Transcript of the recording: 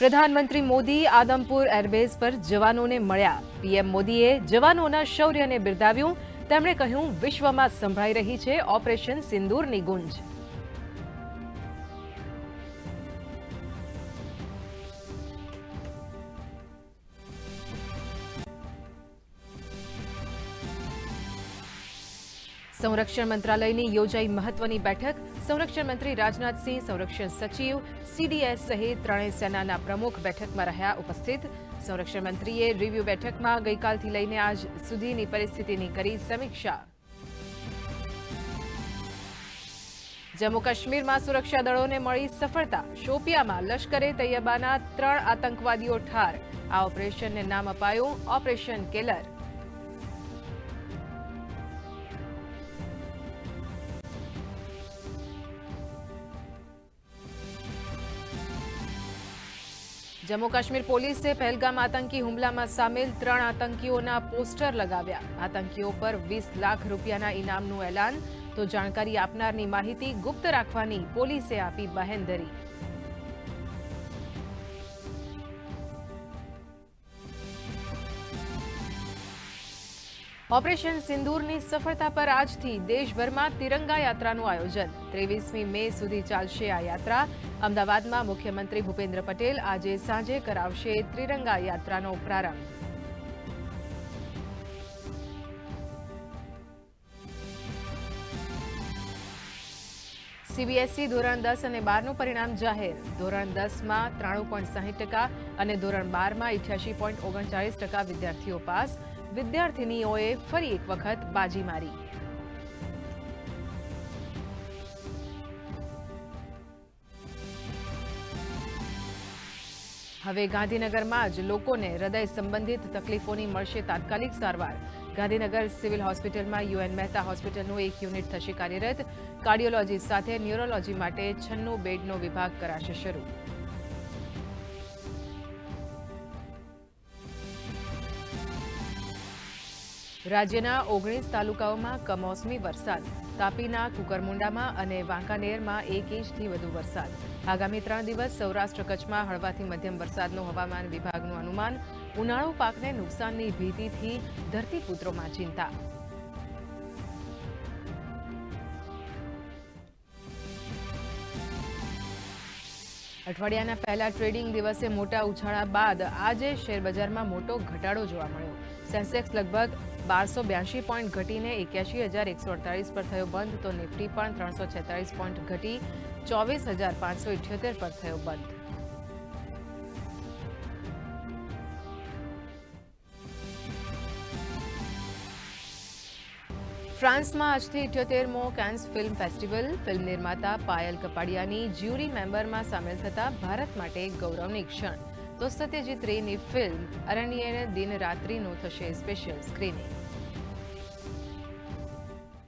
પ્રધાનમંત્રી મોદી આદમપુર એરબેઝ પર જવાનોને મળ્યા. પીએમ મોદીએ જવાનોના શૌર્યને બિરદાવ્યું. તેમણે કહ્યું, વિશ્વમાં સંભળાઈ રહી છે ઓપરેશન સિંદૂરની ગુંજ. સંરક્ષણ મંત્રાલયની યોજાઈ મહત્વની બેઠક. સંરક્ષણ મંત્રી રાજનાથસિંહ સંરક્ષણ સચિવ, સીડીએસ સહિત ત્રણેય સેનાના પ્રમુખ બેઠકમાં રહ્યા ઉપસ્થિત. સંરક્ષણ મંત્રીએ રિવ્યુ બેઠકમાં ગઈકાલથી લઈને આજ સુધીની પરિસ્થિતિની કરી સમીક્ષા. જમ્મુ કાશ્મીરમાં સુરક્ષા દળોને મળી સફળતા. શોપિયામાં લશ્કરે તૈયબાના ત્રણ આતંકવાદીઓ ઠાર. આ ઓપરેશનને નામ અપાયું ઓપરેશન કેલર. જમ્મુ કાશ્મીર પોલીસે પહેલગામ આતંકી હુમલામાં સામેલ ત્રણ આતંકીઓના પોસ્ટર લગાવ્યા. આતંકીઓ પર વીસ લાખ રૂપિયાના ઇનામનું એલાન, તો જાણકારી આપનારની માહિતી ગુપ્ત રાખવાની પોલીસે આપી બાહેંધરી ઓપરેશન સિંદૂરની સફળતા પર આજથી દેશભરમાં તિરંગા યાત્રાનું આયોજન. ત્રેવીસમી મે સુધી ચાલશે આ યાત્રા. અમદાવાદમાં મુખ્યમંત્રી ભૂપેન્દ્ર પટેલ આજે સાંજે કરાવશે ત્રિરંગા યાત્રાનો પ્રારંભ. સીબીએસઈ ધોરણ દસ અને બારનું પરિણામ જાહેર. ધોરણ દસમાં ત્રાણું પોઈન્ટ સાહીઠ ટકા અને ધોરણ બારમાં ઇઠ્યાસી પોઈન્ટ ઓગણચાળીસ ટકા વિદ્યાર્થીઓ પાસ. વિદ્યાર્થિનીઓએ ફરી એક વખત બાજી મારી. હવે ગાંધીનગરમાં જ લોકોને હૃદય સંબંધિત તકલીફોની મળશે તાત્કાલિક સારવાર. ગાંધીનગર સિવિલ હોસ્પિટલમાં યુએન મહેતા હોસ્પિટલનું એક યુનિટ થશે કાર્યરત. કાર્ડિયોલોજી સાથે ન્યુરોલોજી માટે છન્નું બેડનો વિભાગ કરાશે શરૂ. રાજ્યના ઓગણીસ તાલુકાઓમાં કમોસમી વરસાદ, તાપીના, કુકરમુંડામાં અને વાંકાનેરમાં એક ઇંચથી વધુ વરસાદ. આગામી ત્રણ દિવસ સૌરાષ્ટ્ર કચ્છમાં હળવાથી મધ્યમ વરસાદનું હવામાન વિભાગનું અનુમાન, ઉનાળુ પાકને નુકસાનની ભીતિથી ધરતીપુત્રોમાં ચિંતા. અઠવાડિયાના પહેલા ટ્રેડિંગ દિવસે મોટા ઉછાળા બાદ આજે શેરબજારમાં મોટો ઘટાડો જોવા મળ્યો. સેન્સેક્સ લગભગ બારસો બ્યાસી પોઈન્ટ ઘટીને એક્યાસી હજાર એકસો અડતાલીસ પર થયો બંધ, તો નિફ્ટી પણ ત્રણસો છેતાલીસ પોઈન્ટ ઘટી ચોવીસ હજાર પાંચસો ઇઠ્યોતેર પર થયો બંધ. ફ્રાન્સમાં આજથી ઇઠ્યોતેરમો કેન્સ ફિલ્મ ફેસ્ટિવલ, ફિલ્મ નિર્માતા પાયલ કપાડિયાની જ્યુરી મેમ્બરમાં સામેલ થતા ભારત માટે ગૌરવની ક્ષણ. તો સત્યજીત રેની ફિલ્મ અરણ્યને દિન રાત્રિનું થશે સ્પેશિયલ સ્ક્રીનિંગ